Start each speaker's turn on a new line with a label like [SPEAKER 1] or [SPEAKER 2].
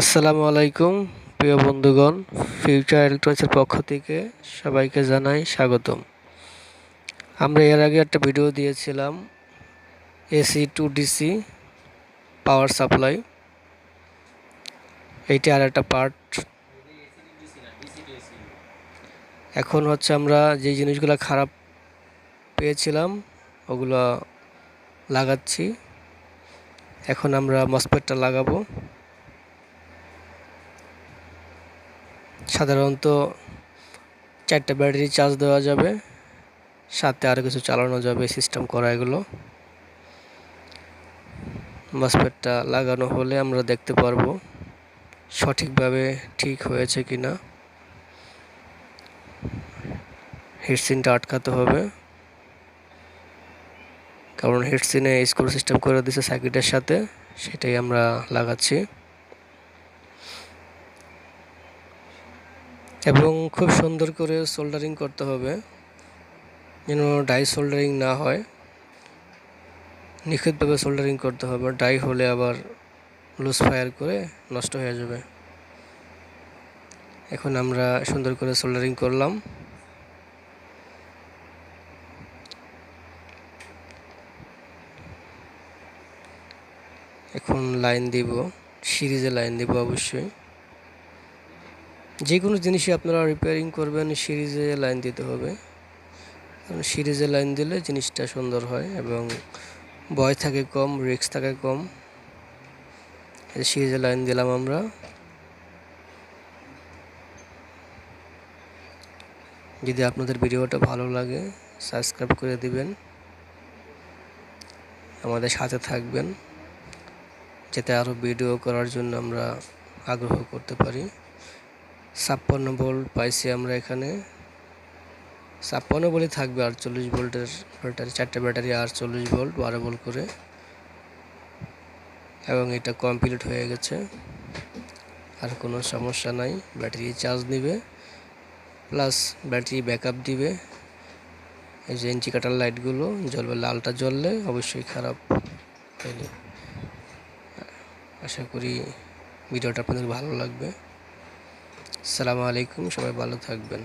[SPEAKER 1] আসসালামু আলাইকুম, প্রিয় বন্ধুগণ ফিউচার ইলেকট্রনিক্সের পক্ষ থেকে সবাইকে জানাই স্বাগতম। আমরা এর আগে একটা ভিডিও দিয়েছিলাম AC to DC power supply এইটি আর একটা পার্ট এখন হচ্ছে আমরা যে জিনিসগুলো খারাপ পেয়েছিলাম, ওগুলো লাগাচ্ছি। এখন আমরা মসপেটটা লাগাবো। সাধারণত চারটা ব্যাটারি চার্জ দেওয়া যাবে, সাথে আরও কিছু চালানো যাবে সিস্টেম করা এগুলো। মসপেটটা লাগানো হলে আমরা দেখতে পারব সঠিকভাবে ঠিক হয়েছে কি না হিটসিনটা আটকাতে হবে। কারণ হিটসিনে স্ক্রু সিস্টেম করে দিছে সার্কিটের সাথে, সেটাই আমরা লাগাচ্ছি। এবং খুব সুন্দর করে সোল্ডারিং করতে হবে, যেন ডাই সোল্ডারিং না হয়। নিখুঁতভাবে সোল্ডারিং করতে হবে ডাই হলে আবার লুজ ফায়ার করে নষ্ট হয়ে যাবে। এখন আমরা সুন্দর করে সোল্ডারিং করলাম। এখন লাইন দিব, সিরিজে লাইন দিব অবশ্যই। যে কোনো জিনিসই আপনারা রিপেয়ারিং করবেন, সিরিজে লাইন দিতে হবে। কারণ সিরিজে লাইন দিলে জিনিসটা সুন্দর হয় এবং বয় থাকে কম রিক্স থাকে কম। সিরিজে লাইন দিলাম আমরা। যদি আপনাদের ভিডিওটা ভালো লাগে সাবস্ক্রাইব করে দিবেন। আমাদের সাথে থাকবেন, যাতে আরও ভিডিও করার জন্য আমরা আগ্রহ করতে পারি। ছাপ্পান্ন ভোল্ট পাইছি আমরা এখানে। ছাপ্পান্ন বলে থাকবে আটচল্লিশ ভোল্টের ব্যাটারি, চারটে ব্যাটারি আটচল্লিশ ভোল্ট, বারো ভোল্ট করে। এবং এটা কমপ্লিট হয়ে গেছে। আর কোনো সমস্যা নাই, ব্যাটারি চার্জ নিবে প্লাস ব্যাটারি ব্যাকআপ দিবে। এই যে ইঞ্চিকাটার লাইটগুলো জ্বলবে, লালটা জ্বললে অবশ্যই খারাপ। আশা করি ভিডিওটা আপনাদের ভালো লাগবে। আসসালামু আলাইকুম সবাই ভালো থাকবেন।